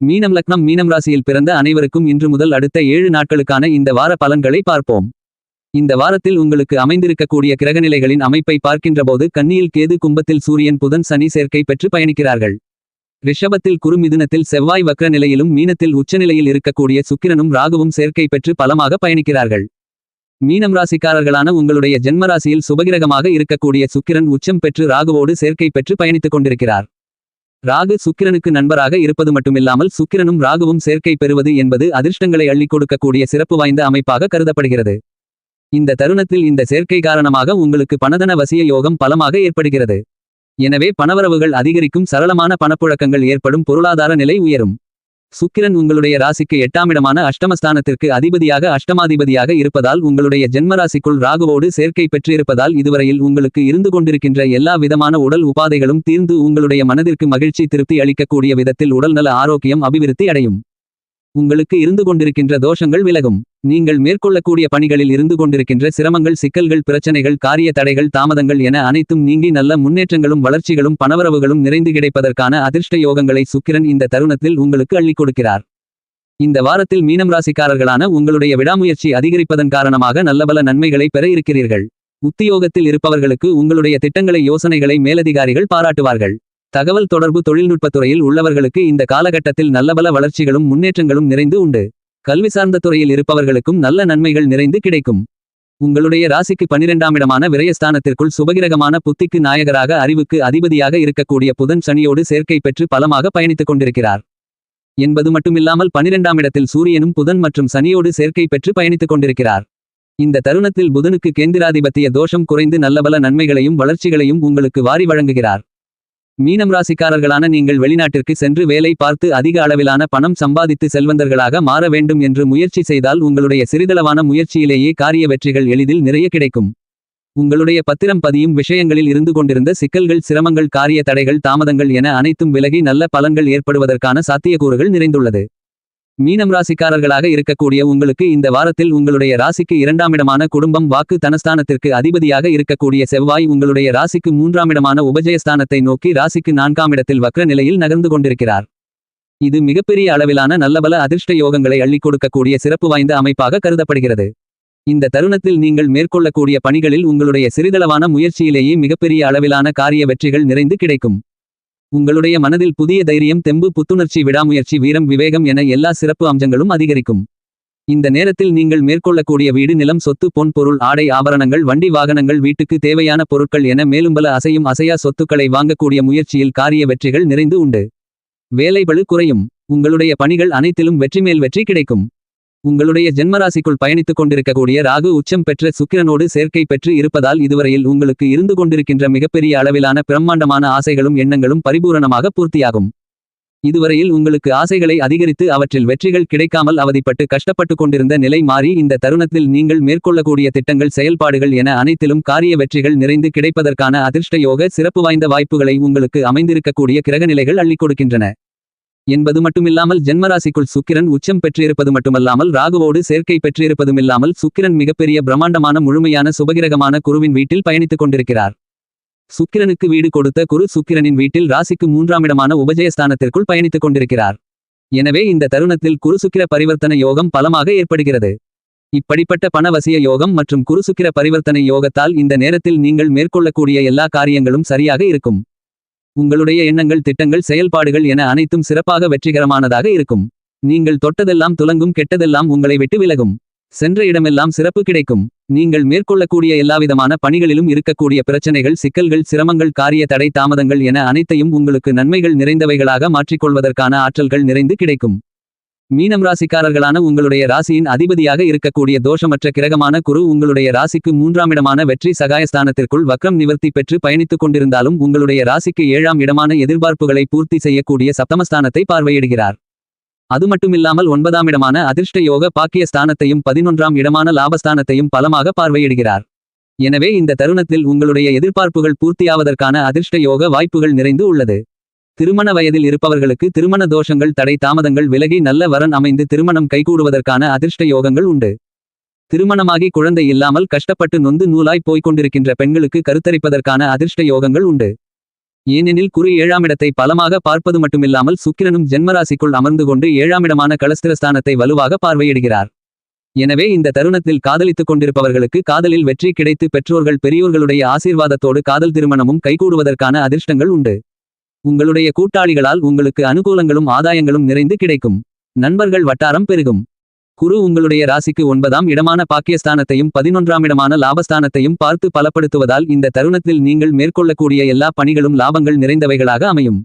மீனம் லக்னம் மீனம் ராசியில் பிறந்த அனைவருக்கும் இன்று முதல் அடுத்த ஏழு நாட்களுக்கான இந்த வார பலன்களை பார்ப்போம். இந்த வாரத்தில் உங்களுக்கு அமைந்திருக்கக்கூடிய கிரகநிலைகளின் அமைப்பை பார்க்கின்றபோது கன்னியில் கேது கும்பத்தில் சூரியன் புதன் சனி சேர்க்கை பெற்று பயணிக்கிறார்கள். ரிஷபத்தில் குறுமிதுனத்தில் செவ்வாய் வக்ர நிலையிலும் மீனத்தில் உச்சநிலையில் இருக்கக்கூடிய சுக்கிரனும் ராகுவும் சேர்க்கை பெற்று பலமாக பயணிக்கிறார்கள். மீனம் ராசிக்காரர்களான உங்களுடைய ஜென்மராசியில் சுபகிரகமாக இருக்கக்கூடிய சுக்கிரன் உச்சம் பெற்று ராகுவோடு சேர்க்கை பெற்று பயணித்துக் கொண்டிருக்கிறார். ராகு சுக்கிரனுக்கு நண்பராக இருப்பது மட்டுமில்லாமல் சுக்கிரனும் ராகுவும் சேர்க்கை பெறுவது என்பது அதிர்ஷ்டங்களை அள்ளிக் கொடுக்கக்கூடிய சிறப்பு வாய்ந்த அமைப்பாக கருதப்படுகிறது. இந்த தருணத்தில் இந்த சேர்க்கை காரணமாக உங்களுக்கு பணதன வசிய யோகம் பலமாக ஏற்படுகிறது. எனவே பணவரவுகள் அதிகரிக்கும் சரளமான பணப்புழக்கங்கள் ஏற்படும் பொருளாதார நிலை உயரும். சுக்கிரன் உங்களுடைய ராசிக்கு எட்டாமிடமான அஷ்டமஸ்தானத்திற்கு அதிபதியாக அஷ்டமாதிபதியாக இருப்பதால் உங்களுடைய ஜென்மராசிக்குள் ராகுவோடு சேர்க்கை பெற்றிருப்பதால் இதுவரையில் உங்களுக்கு இருந்து கொண்டிருக்கின்ற எல்லா விதமான உடல் உபாதைகளும் தீர்ந்து உங்களுடைய மனதிற்கு மகிழ்ச்சி திருப்தி அளிக்கக்கூடிய விதத்தில் உடல்நல ஆரோக்கியம் அபிவிருத்தி அடையும். உங்களுக்கு இருந்து கொண்டிருக்கின்ற தோஷங்கள் விலகும். நீங்கள் மேற்கொள்ளக்கூடிய பணிகளில் இருந்து கொண்டிருக்கின்ற சிரமங்கள் சிக்கல்கள் பிரச்சனைகள் காரிய தடைகள் தாமதங்கள் என அனைத்தும் நீங்கி நல்ல முன்னேற்றங்களும் வளர்ச்சிகளும் பணவரவுகளும் நிறைந்து கிடைப்பதற்கான அதிர்ஷ்ட யோகங்களை சுக்கிரன் இந்த தருணத்தில் உங்களுக்கு அள்ளிக் கொடுக்கிறார். இந்த வாரத்தில் மீனம் ராசிக்காரர்களான உங்களுடைய விடாமுயற்சி அதிகரிப்பதன் காரணமாக நல்லபல நன்மைகளை பெற இருக்கிறீர்கள். உத்தியோகத்தில் இருப்பவர்களுக்கு உங்களுடைய திட்டங்களை யோசனைகளை மேலதிகாரிகள் பாராட்டுவார்கள். தகவல் தொடர்பு தொழில்நுட்பத் துறையில் உள்ளவர்களுக்கு இந்த காலகட்டத்தில் நல்லபல வளர்ச்சிகளும் முன்னேற்றங்களும் நிறைந்து உண்டு. கல்வி சார்ந்த துறையில் இருப்பவர்களுக்கும் நல்ல நன்மைகள் நிறைந்து கிடைக்கும். உங்களுடைய ராசிக்கு பனிரெண்டாம் இடமான விரயஸ்தானத்திற்குள் சுபகிரகமான புத்திக்கு நாயகராக அறிவுக்கு அதிபதியாக இருக்கக்கூடிய புதன் சனியோடு சேர்க்கை பெற்று பலமாக பயணித்துக் கொண்டிருக்கிறார். என்பது மட்டுமில்லாமல் பனிரெண்டாம் இடத்தில் சூரியனும் புதன் மற்றும் சனியோடு சேர்க்கை பெற்று பயணித்துக் கொண்டிருக்கிறார். இந்த தருணத்தில் புதனுக்கு கேந்திராதிபத்திய தோஷம் குறைந்து நல்லபல நன்மைகளையும் வளர்ச்சிகளையும் உங்களுக்கு வாரி வழங்குகிறார். மீனம் ராசிக்காரர்களான நீங்கள் வெளிநாட்டிற்கு சென்று வேலை பார்த்து அதிக அளவிலான பணம் சம்பாதித்து செல்வந்தர்களாக மாற வேண்டும் என்று முயற்சி செய்தால் உங்களுடைய சிறிதளவான முயற்சியிலேயே காரிய வெற்றிகள் எளிதில் நிறைய கிடைக்கும். உங்களுடைய பத்திரம் பதியும் விஷயங்களில் இருந்து கொண்டிருந்த சிக்கல்கள் சிரமங்கள் காரிய தடைகள் தாமதங்கள் என அனைத்தும் விலகி நல்ல பலன்கள் ஏற்படுவதற்கான சாத்தியக்கூறுகள் நிறைந்துள்ளது. மீனம் ராசிக்காரர்களாக இருக்கக்கூடிய உங்களுக்கு இந்த வாரத்தில் உங்களுடைய ராசிக்கு இரண்டாமிடமான குடும்பம் வாக்கு தனஸ்தானத்திற்கு அதிபதியாக இருக்கக்கூடிய செவ்வாய் உங்களுடைய ராசிக்கு மூன்றாமிடமான உபஜயஸ்தானத்தை நோக்கி ராசிக்கு நான்காம் இடத்தில் வக்ர நிலையில் நகர்ந்து கொண்டிருக்கிறார். இது மிகப்பெரிய அளவிலான நல்லபல அதிர்ஷ்ட யோகங்களை அள்ளிக் கொடுக்கக்கூடிய சிறப்பு வாய்ந்த அமைப்பாக கருதப்படுகிறது. இந்த தருணத்தில் நீங்கள் மேற்கொள்ளக்கூடிய பணிகளில் உங்களுடைய சிறிதளவான முயற்சியிலேயே மிகப்பெரிய அளவிலான காரிய வெற்றிகள் நிறைந்து கிடைக்கும். உங்களுடைய மனதில் புதிய தைரியம் தெம்பு புத்துணர்ச்சி விடாமுயற்சி வீரம் விவேகம் என எல்லா சிறப்பு அம்சங்களும் அதிகரிக்கும். இந்த நேரத்தில் நீங்கள் மேற்கொள்ளக்கூடிய வீடு நிலம் சொத்து பொன் பொருள் ஆடை ஆபரணங்கள் வண்டி வாகனங்கள் வீட்டுக்கு தேவையான பொருட்கள் என மேலும் பல அசையும் அசையா சொத்துக்களை வாங்கக்கூடிய முயற்சியில் காரிய வெற்றிகள் நிறைந்து உண்டு. வேலைபளு குறையும். உங்களுடைய பணிகள் அனைத்திலும் வெற்றி மேல் வெற்றி கிடைக்கும். உங்களுடைய ஜென்மராசிக்குள் பயணித்துக் கொண்டிருக்கக்கூடிய ராகு உச்சம் பெற்ற சுக்கிரனோடு சேர்க்கை பெற்று இருப்பதால் இதுவரையில் உங்களுக்கு இருந்து கொண்டிருக்கின்ற மிகப்பெரிய அளவிலான பிரம்மாண்டமான ஆசைகளும் எண்ணங்களும் பரிபூரணமாக பூர்த்தியாகும். இதுவரையில் உங்களுக்கு ஆசைகளை அதிகரித்து அவற்றில் வெற்றிகள் கிடைக்காமல் அவதிப்பட்டு கஷ்டப்பட்டு கொண்டிருந்த நிலை மாறி இந்த தருணத்தில் நீங்கள் மேற்கொள்ளக்கூடிய திட்டங்கள் செயல்பாடுகள் என அனைத்திலும் காரிய வெற்றிகள் நிறைந்து கிடைப்பதற்கான அதிர்ஷ்ட யோக சிறப்பு வாய்ந்த வாய்ப்புகளை உங்களுக்கு அமைந்திருக்கக்கூடிய கிரகநிலைகள் அள்ளிக் கொடுக்கின்றன. என்பது மட்டுமில்லாமல் ஜென்மராசிக்குள் சுக்கிரன் உச்சம் பெற்றிருப்பது மட்டுமல்லாமல் ராகுவோடு சேர்க்கை பெற்றிருப்பதுமில்லாமல் சுக்கிரன் மிகப்பெரிய பிரம்மாண்டமான முழுமையான சுபகிரகமான குருவின் வீட்டில் பயணித்துக் கொண்டிருக்கிறார். சுக்கிரனுக்கு வீடு கொடுத்த குரு சுக்கிரனின் வீட்டில் ராசிக்கு மூன்றாம் இடமான உபஜயஸ்தானத்திற்குள் பயணித்துக் கொண்டிருக்கிறார். எனவே இந்த தருணத்தில் குருசுக்கிர பரிவர்த்தனை யோகம் பலமாக ஏற்படுகிறது. இப்படிப்பட்ட பணவசிய யோகம் மற்றும் குருசுக்கிர பரிவர்த்தனை யோகத்தால் இந்த நேரத்தில் நீங்கள் மேற்கொள்ளக்கூடிய எல்லா காரியங்களும் சரியாக இருக்கும். உங்களுடைய எண்ணங்கள் திட்டங்கள் செயல்பாடுகள் என அனைத்தும் சிறப்பாக வெற்றிகரமானதாக இருக்கும். நீங்கள் தொட்டதெல்லாம் துலங்கும் கெட்டதெல்லாம் உங்களை விட்டு விலகும். சென்ற இடமெல்லாம் சிறப்பு கிடைக்கும். நீங்கள் மேற்கொள்ளக்கூடிய எல்லாவிதமான பணிகளிலும் இருக்கக்கூடிய பிரச்சனைகள் சிக்கல்கள் சிரமங்கள் காரிய தடை தாமதங்கள் என அனைத்தையும் உங்களுக்கு நன்மைகள் நிறைந்தவைகளாக மாற்றிக்கொள்வதற்கான ஆற்றல்கள் நிறைந்து கிடைக்கும். மீனம் ராசிக்காரர்களான உங்களுடைய ராசியின் அதிபதியாக இருக்கக்கூடிய தோஷமற்ற கிரகமான குரு உங்களுடைய ராசிக்கு மூன்றாம் இடமான வெற்றி சகாயஸ்தானத்திற்குள் வக்ரம் நிவர்த்தி பெற்று பயணித்துக் கொண்டிருந்தாலும் உங்களுடைய ராசிக்கு ஏழாம் இடமான எதிர்பார்ப்புகளை பூர்த்தி செய்யக்கூடிய சப்தமஸ்தானத்தை பார்வையிடுகிறார். அது மட்டுமில்லாமல் ஒன்பதாம் இடமான அதிர்ஷ்ட யோக பாக்கிய ஸ்தானத்தையும் பதினொன்றாம் இடமான லாபஸ்தானத்தையும் பலமாக பார்வையிடுகிறார். எனவே இந்த தருணத்தில் உங்களுடைய எதிர்பார்ப்புகள் பூர்த்தியாவதற்கான அதிர்ஷ்ட யோக வாய்ப்புகள் நிறைந்து உள்ளது. திருமண வயதில் இருப்பவர்களுக்கு திருமண தோஷங்கள் தடை தாமதங்கள் விலகி நல்ல வரன் அமைந்து திருமணம் கைகூடுவதற்கான அதிர்ஷ்ட யோகங்கள் உண்டு. திருமணமாகி குழந்தை இல்லாமல் கஷ்டப்பட்டு நொந்து நூலாய் போய்க் கொண்டிருக்கின்ற பெண்களுக்கு கருத்தரிப்பதற்கான அதிர்ஷ்ட யோகங்கள் உண்டு. ஏனெனில் குரு ஏழாமிடத்தை பலமாக பார்ப்பது மட்டுமில்லாமல் சுக்கிரனும் ஜென்மராசிக்குள் அமர்ந்து கொண்டு ஏழாமிடமான கலஸ்திரஸ்தானத்தை வலுவாக பார்வையிடுகிறார். எனவே இந்த தருணத்தில் காதலித்துக் கொண்டிருப்பவர்களுக்கு காதலில் வெற்றி கிடைத்து பெற்றோர்கள் பெரியோர்களுடைய ஆசீர்வாதத்தோடு காதல் திருமணமும் கைகூடுவதற்கான அதிர்ஷ்டங்கள் உண்டு. உங்களுடைய கூட்டாளிகளால் உங்களுக்கு அனுகூலங்களும் ஆதாயங்களும் நிறைந்து கிடைக்கும். நண்பர்கள் வட்டாரம் பெருகும். குரு உங்களுடைய ராசிக்கு ஒன்பதாம் இடமான பாக்கியஸ்தானத்தையும் பதினொன்றாம் இடமான லாபஸ்தானத்தையும் பார்த்து பலப்படுத்துவதால் இந்த தருணத்தில் நீங்கள் மேற்கொள்ளக்கூடிய எல்லா பணிகளும் லாபங்கள் நிறைந்தவைகளாக அமையும்.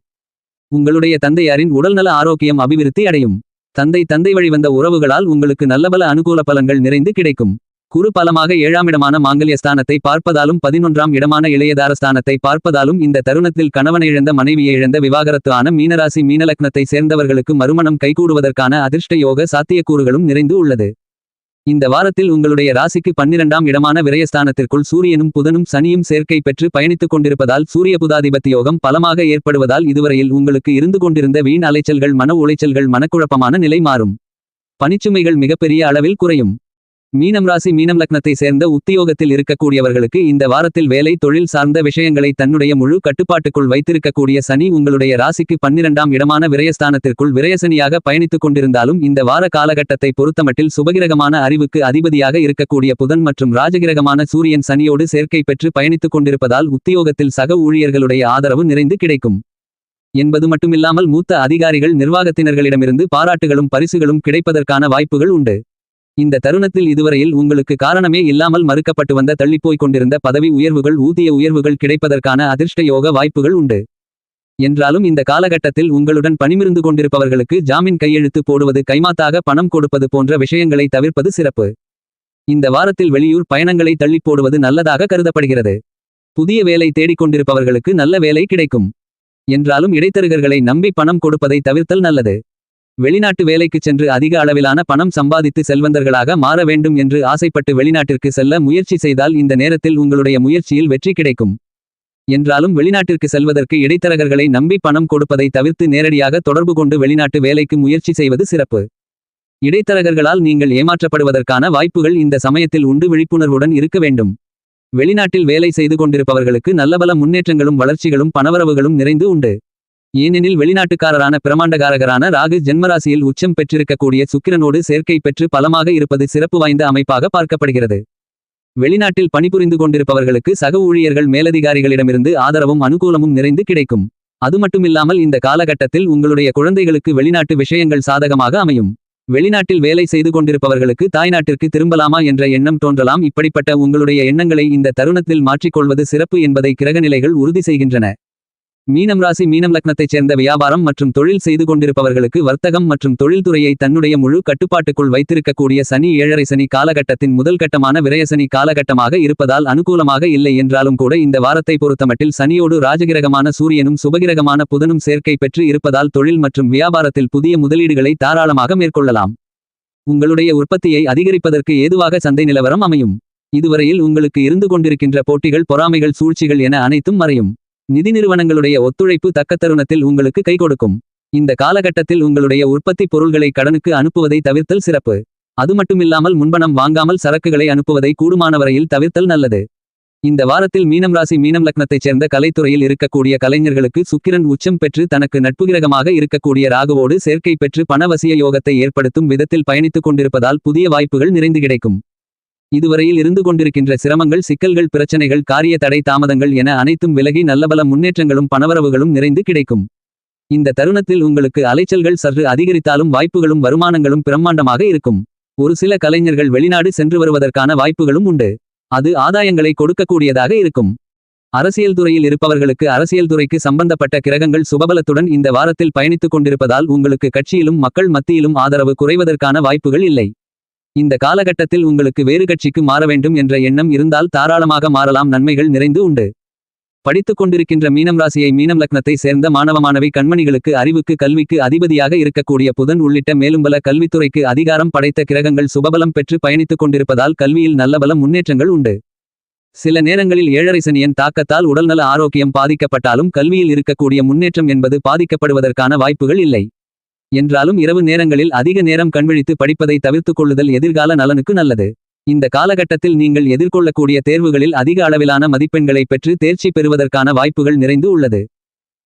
உங்களுடைய தந்தையாரின் உடல்நல ஆரோக்கியம் அபிவிருத்தி அடையும். தந்தை தந்தை வழிவந்த உறவுகளால் உங்களுக்கு நல்லபல அனுகூல பலன்கள் நிறைந்து கிடைக்கும். குரு பலமாக ஏழாமிடமான மாங்கல்யஸ்தானத்தை பார்ப்பதாலும் பதினொன்றாம் இடமான இளையதார ஸ்தானத்தை பார்ப்பதாலும் இந்த தருணத்தில் கணவனை இழந்த மனைவியை இழந்த விவாகரத்து ஆன மீனராசி மீனலக்னத்தை சேர்ந்தவர்களுக்கு மறுமணம் கைகூடுவதற்கான அதிர்ஷ்ட யோக சாத்தியக்கூறுகளும் நிறைந்து உள்ளது. இந்த வாரத்தில் உங்களுடைய ராசிக்கு பன்னிரண்டாம் இடமான விரயஸ்தானத்திற்குள் சூரியனும் புதனும் சனியும் சேர்க்கை பெற்று பயணித்துக் கொண்டிருப்பதால் சூரிய புதாதிபத்தி யோகம் பலமாக ஏற்படுவதால் இதுவரையில் உங்களுக்கு இருந்து கொண்டிருந்த வீண் அலைச்சல்கள் மன உளைச்சல்கள் மனக்குழப்பமான நிலை மாறும். பனிச்சுமைகள் மிகப்பெரிய அளவில் குறையும். மீனம் ராசி மீனம் லக்னத்தை சேர்ந்த உத்தியோகத்தில் இருக்கக்கூடியவர்களுக்கு இந்த வாரத்தில் வேலை தொழில் சார்ந்த விஷயங்களை தன்னுடைய முழு கட்டுப்பாட்டுக்குள் வைத்திருக்கக்கூடிய சனி உங்களுடைய ராசிக்கு பன்னிரண்டாம் இடமான விரயஸ்தானத்திற்குள் விரயசனியாக பயணித்துக் கொண்டிருந்தாலும் இந்த வார காலகட்டத்தை பொறுத்தமட்டில் சுபகிரகமான அறிவுக்கு அதிபதியாக இருக்கக்கூடிய புதன் மற்றும் ராஜகிரகமான சூரியன் சனியோடு சேர்க்கை பெற்று பயணித்துக் கொண்டிருப்பதால் உத்தியோகத்தில் சக ஊழியர்களுடைய ஆதரவு நிறைந்து கிடைக்கும். என்பது மட்டுமில்லாமல் மூத்த அதிகாரிகள் நிர்வாகத்தினர்களிடமிருந்து பாராட்டுகளும் பரிசுகளும் கிடைப்பதற்கான வாய்ப்புகள் உண்டு. இந்த தருணத்தில் இதுவரையில் உங்களுக்கு காரணமே இல்லாமல் மறுக்கப்பட்டு வந்த தள்ளிப்போய் கொண்டிருந்த பதவி உயர்வுகள் ஊதிய உயர்வுகள் கிடைப்பதற்கான அதிர்ஷ்ட யோக வாய்ப்புகள் உண்டு. என்றாலும் இந்த காலகட்டத்தில் உங்களுடன் பணிமிருந்து கொண்டிருப்பவர்களுக்கு ஜாமீன் கையெழுத்து போடுவது கைமாத்தாக பணம் கொடுப்பது போன்ற விஷயங்களை தவிர்ப்பது சிறப்பு. இந்த வாரத்தில் வெளியூர் பயணங்களை தள்ளிப் போடுவது நல்லதாக கருதப்படுகிறது. புதிய வேலை தேடிக் கொண்டிருப்பவர்களுக்கு நல்ல வேலை கிடைக்கும். என்றாலும் இடைத்தரகர்களை நம்பி பணம் கொடுப்பதை தவிர்த்தல் நல்லது. வெளிநாட்டு வேலைக்குச் சென்று அதிக அளவிலான பணம் சம்பாதித்து செல்வந்தர்களாக மாற வேண்டும் என்று ஆசைப்பட்டு வெளிநாட்டிற்கு செல்ல முயற்சி செய்தால் இந்த நேரத்தில் உங்களுடைய முயற்சியில் வெற்றி கிடைக்கும். என்றாலும் வெளிநாட்டிற்கு செல்வதற்கு இடைத்தரகர்களை நம்பி பணம் கொடுப்பதை தவிர்த்து நேரடியாக தொடர்பு கொண்டு வெளிநாட்டு வேலைக்கு முயற்சி செய்வது சிறப்பு. இடைத்தரகர்களால் நீங்கள் ஏமாற்றப்படுவதற்கான வாய்ப்புகள் இந்த சமயத்தில் உண்டு விழிப்புணர்வுடன் இருக்க வேண்டும். வெளிநாட்டில் வேலை செய்து கொண்டிருப்பவர்களுக்கு நல்லபல முன்னேற்றங்களும் வளர்ச்சிகளும் பணவரவுகளும் நிறைந்து உண்டு. ஏனெனில் வெளிநாட்டுக்காரரான பிரமாண்டகாரகரான ராகு ஜென்மராசியில் உச்சம் பெற்றிருக்கக்கூடிய சுக்கிரனோடு சேர்க்கை பெற்று பலமாக இருப்பது சிறப்பு வாய்ந்த அமைப்பாக பார்க்கப்படுகிறது. வெளிநாட்டில் பணிபுரிந்து கொண்டிருப்பவர்களுக்கு சக ஊழியர்கள் மேலதிகாரிகளிடமிருந்து ஆதரவும் அனுகூலமும் நிறைந்து கிடைக்கும். அது மட்டுமில்லாமல் இந்த காலகட்டத்தில் உங்களுடைய குழந்தைகளுக்கு வெளிநாட்டு விஷயங்கள் சாதகமாக அமையும். வெளிநாட்டில் வேலை செய்து கொண்டிருப்பவர்களுக்கு தாய்நாட்டிற்கு திரும்பலாமா என்ற எண்ணம் தோன்றலாம். இப்படிப்பட்ட உங்களுடைய எண்ணங்களை இந்த தருணத்தில் மாற்றிக்கொள்வது சிறப்பு என்பதை கிரகநிலைகள் உறுதி செய்கின்றன. மீனம் ராசி மீனம் லக்னத்தைச் சேர்ந்த வியாபாரம் மற்றும் தொழில் செய்து கொண்டிருப்பவர்களுக்கு வர்த்தகம் மற்றும் தொழில்துறையை தன்னுடைய முழு கட்டுப்பாட்டுக்குள் வைத்திருக்கக்கூடிய சனி ஏழரை சனி காலகட்டத்தின் முதல் கட்டமான விரயசனி காலகட்டமாக இருப்பதால் அனுகூலமாக இல்லை என்றாலும் கூட இந்த வாரத்தை பொறுத்தமட்டில் சனியோடு ராஜகிரகமான சூரியனும் சுபகிரகமான புதனும் சேர்க்கை பெற்று இருப்பதால் தொழில் மற்றும் வியாபாரத்தில் புதிய முதலீடுகளை தாராளமாக மேற்கொள்ளலாம். உங்களுடைய உற்பத்தியை அதிகரிப்பதற்கு ஏதுவாக சந்தை நிலவரம் அமையும். இதுவரையில் உங்களுக்கு இருந்து கொண்டிருக்கின்ற போட்டிகள் பொறாமைகள் சூழ்ச்சிகள் என அனைத்தும் மறையும். நிதி நிறுவனங்களுடைய ஒத்துழைப்பு தக்க தருணத்தில் உங்களுக்கு கை கொடுக்கும். இந்த காலகட்டத்தில் உங்களுடைய உற்பத்தி பொருள்களை கடனுக்கு அனுப்புவதை தவிர்த்தல் சிறப்பு. அது மட்டுமில்லாமல் முன்பணம் வாங்காமல் சரக்குகளை அனுப்புவதை கூடுமானவரையில் தவிர்த்தல் நல்லது. இந்த வாரத்தில் மீனம் ராசி மீனம் லக்னத்தைச் சேர்ந்த கலைத்துறையில் இருக்கக்கூடிய கலைஞர்களுக்கு சுக்கிரன் உச்சம் பெற்று தனக்கு நட்புகிரகமாக இருக்கக்கூடிய ராகுவோடு சேர்க்கை பெற்று பணவசிய யோகத்தை ஏற்படுத்தும் விதத்தில் பயணித்துக் கொண்டிருப்பதால் புதிய வாய்ப்புகள் நிறைந்து கிடைக்கும். இதுவரையில் இருந்து கொண்டிருக்கின்ற சிரமங்கள் சிக்கல்கள் பிரச்சனைகள் காரிய தடை தாமதங்கள் என அனைத்தும் விலகி நல்லபல முன்னேற்றங்களும் பணவரவுகளும் நிறைந்து கிடைக்கும். இந்த தருணத்தில் உங்களுக்கு அலைச்சல்கள் சற்று அதிகரித்தாலும் வாய்ப்புகளும் வருமானங்களும் பிரம்மாண்டமாக இருக்கும். ஒரு சில கலைஞர்கள் வெளிநாடு சென்று வருவதற்கான வாய்ப்புகளும் உண்டு. அது ஆதாயங்களை கொடுக்கக்கூடியதாக இருக்கும். அரசியல் துறையில் இருப்பவர்களுக்கு அரசியல் துறைக்கு சம்பந்தப்பட்ட கிரகங்கள் சுபபலத்துடன் இந்த வாரத்தில் பயணித்துக் கொண்டிருப்பதால் உங்களுக்கு கட்சியிலும் மக்கள் மத்தியிலும் ஆதரவு குறைவதற்கான வாய்ப்புகள் இல்லை. இந்த காலகட்டத்தில் உங்களுக்கு வேறு கட்சிக்கு மாற வேண்டும் என்ற எண்ணம் இருந்தால் தாராளமாக மாறலாம். நன்மைகள் நிறைந்து உண்டு. படித்துக் கொண்டிருக்கின்ற மீனம் ராசியை மீனம் லக்னத்தை சேர்ந்த மாணவ மாணவி கண்மணிகளுக்கு அறிவுக்கு கல்விக்கு அதிபதியாக இருக்கக்கூடிய புதன் உள்ளிட்ட மேலும்பல கல்வித்துறைக்கு அதிகாரம் படைத்த கிரகங்கள் சுபபலம் பெற்று பயணித்துக் கொண்டிருப்பதால் கல்வியில் நல்லபல முன்னேற்றங்கள் உண்டு. சில நேரங்களில் ஏழரை சனியன் தாக்கத்தால் உடல்நல ஆரோக்கியம் பாதிக்கப்பட்டாலும் கல்வியில் இருக்கக்கூடிய முன்னேற்றம் என்பது பாதிக்கப்படுவதற்கான வாய்ப்புகள் இல்லை. என்றாலும் இரவு நேரங்களில் அதிக நேரம் கண்விழித்து படிப்பதை தவிர்த்துக் கொள்ளுதல் எதிர்கால நலனுக்கு நல்லது. இந்த காலகட்டத்தில் நீங்கள் எதிர்கொள்ளக்கூடிய தேர்வுகளில் அதிக அளவிலான மதிப்பெண்களை பெற்று தேர்ச்சி பெறுவதற்கான வாய்ப்புகள் நிறைந்து உள்ளது.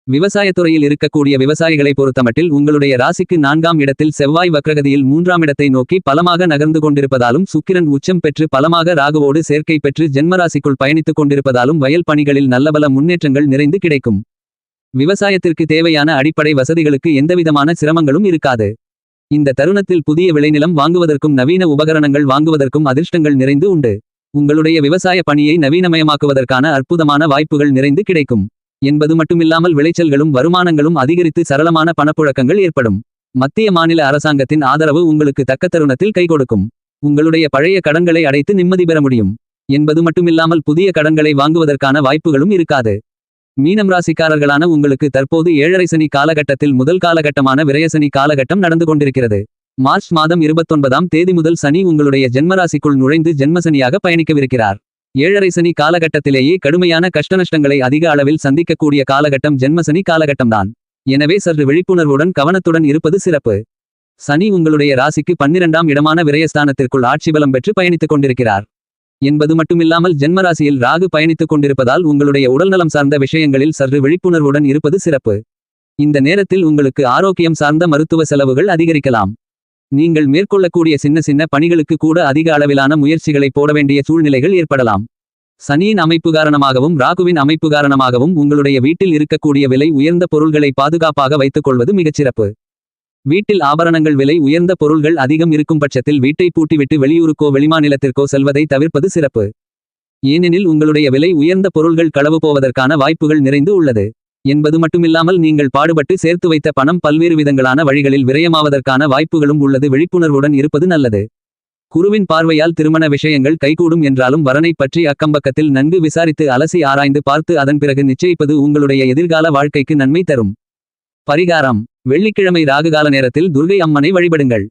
விவசாயத்துறையில் இருக்கக்கூடிய விவசாயிகளை பொறுத்தமட்டில் உங்களுடைய ராசிக்கு நான்காம் இடத்தில் செவ்வாய் வக்ரகதியில் மூன்றாம் இடத்தை நோக்கி பலமாக நகர்ந்து கொண்டிருப்பதாலும் சுக்கிரன் உச்சம் பெற்று பலமாக ராகுவோடு சேர்க்கை பெற்று ஜென்மராசிக்குள் பயணித்துக் கொண்டிருப்பதாலும் வயல் பணிகளில் நல்லபல முன்னேற்றங்கள் நிறைந்து கிடைக்கும். விவசாயத்திற்கு தேவையான அடிப்படை வசதிகளுக்கு எந்தவிதமான சிரமங்களும் இருக்காது. இந்த தருணத்தில் புதிய விளைநிலம் வாங்குவதற்கும் நவீன உபகரணங்கள் வாங்குவதற்கும் அதிர்ஷ்டங்கள் நிறைந்து உண்டு. உங்களுடைய விவசாய பணியை நவீனமயமாக்குவதற்கான அற்புதமான வாய்ப்புகள் நிறைந்து கிடைக்கும். என்பது மட்டுமில்லாமல் விளைச்சல்களும் வருமானங்களும் அதிகரித்து சரளமான பணப்புழக்கங்கள் ஏற்படும். மத்திய மாநில அரசாங்கத்தின் ஆதரவு உங்களுக்கு தக்க தருணத்தில் கை கொடுக்கும். உங்களுடைய பழைய கடன்களை அடைத்து நிம்மதி பெற முடியும். என்பது மட்டுமில்லாமல் புதிய கடன்களை வாங்குவதற்கான வாய்ப்புகளும் இருக்காது. மீனம் ராசிக்காரர்களான உங்களுக்கு தற்போது ஏழரை சனி காலகட்டத்தில் முதல் காலகட்டமான விரயசனி காலகட்டம் நடந்து கொண்டிருக்கிறது. மார்ச் மாதம் இருபத்தொன்பதாம் தேதி முதல் சனி உங்களுடைய ஜென்மராசிக்குள் நுழைந்து ஜென்மசனியாக பயணிக்கவிருக்கிறார். ஏழரை சனி காலகட்டத்திலேயே கடுமையான கஷ்டநஷ்டங்களை அதிக அளவில் சந்திக்கக்கூடிய காலகட்டம் ஜென்மசனி காலகட்டம்தான். எனவே சற்று விழிப்புணர்வுடன் கவனத்துடன் இருப்பது சிறப்பு. சனி உங்களுடைய ராசிக்கு பன்னிரண்டாம் இடமான விரயஸ்தானத்திற்குள் ஆட்சி பலம் பெற்று பயணித்துக் கொண்டிருக்கிறார். என்பது மட்டுமில்லாமல் ஜென்மராசியில் ராகு பயணித்துக் கொண்டிருப்பதால் உங்களுடைய உடல்நலம் சார்ந்த விஷயங்களில் சற்று விழிப்புணர்வுடன் இருப்பது சிறப்பு. இந்த நேரத்தில் உங்களுக்கு ஆரோக்கியம் சார்ந்த மருத்துவ செலவுகள் அதிகரிக்கலாம். நீங்கள் மேற்கொள்ளக்கூடிய சின்ன சின்ன பணிகளுக்கு கூட அதிக அளவிலான முயற்சிகளை போட வேண்டிய சூழ்நிலைகள் ஏற்படலாம். சனியின் அமைப்பு காரணமாகவும் ராகுவின் அமைப்பு காரணமாகவும் உங்களுடைய வீட்டில் இருக்கக்கூடிய விலை உயர்ந்த பொருள்களை பாதுகாப்பாக வைத்துக் கொள்வது மிகச்சிறப்பு. வீட்டில் ஆபரணங்கள் விலை உயர்ந்த பொருள்கள் அதிகம் இருக்கும் பட்சத்தில் வீட்டை பூட்டிவிட்டு வெளியூருக்கோ வெளிமாநிலத்திற்கோ செல்வதை தவிர்ப்பது சிறப்பு. ஏனெனில் உங்களுடைய விலை உயர்ந்த பொருள்கள் களவு போவதற்கான வாய்ப்புகள் நிறைந்து உள்ளது. என்பது மட்டுமில்லாமல் நீங்கள் பாடுபட்டு சேர்த்து வைத்த பணம் பல்வேறு விதங்களான வழிகளில் விரயமாவதற்கான வாய்ப்புகளும் உள்ளது. விழிப்புணர்வுடன் இருப்பது நல்லது. குருவின் பார்வையால் திருமண விஷயங்கள் கைகூடும் என்றாலும் வரனைப் பற்றி அக்கம்பக்கத்தில் நன்கு விசாரித்து அலசி ஆராய்ந்து பார்த்து அதன் பிறகு நிச்சயிப்பது உங்களுடைய எதிர்கால வாழ்க்கைக்கு நன்மை தரும். பரிகாரம். வெள்ளிக்கிழமை ராகுகால நேரத்தில் துர்கை அம்மனை வழிபடுங்கள்.